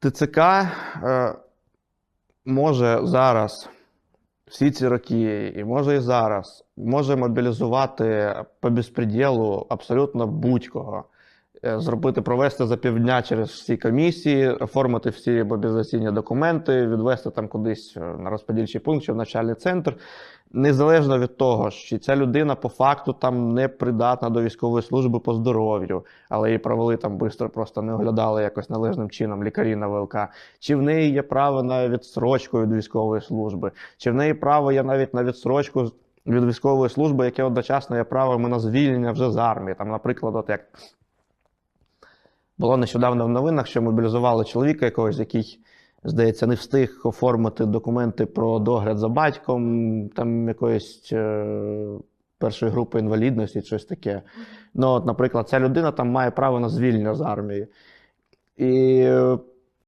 ТЦК е, може зараз, всі ці роки, і може і зараз, може мобілізувати по безпреділу абсолютно будь-кого. Е, Зробити, провести за півдня через всі комісії, оформити всі мобілізаційні документи, відвести там кудись е, на розподільчий пункт чи в начальний центр. Незалежно від того, чи ця людина по факту там не придатна до військової служби по здоров'ю, але її провели там швидко, просто не оглядали якось належним чином лікарі на ВЛК, чи в неї є право на відсрочку від військової служби, чи в неї право є навіть на відсрочку від військової служби, яке одночасно є правом і на звільнення вже з армії. Там, наприклад, от як було нещодавно в новинах, що мобілізували чоловіка якогось, який, здається, не встиг оформити документи про догляд за батьком, там якоїсь е, першої групи інвалідності, щось таке. Ну, от, наприклад, ця людина там має право на звільнення з армії. І е,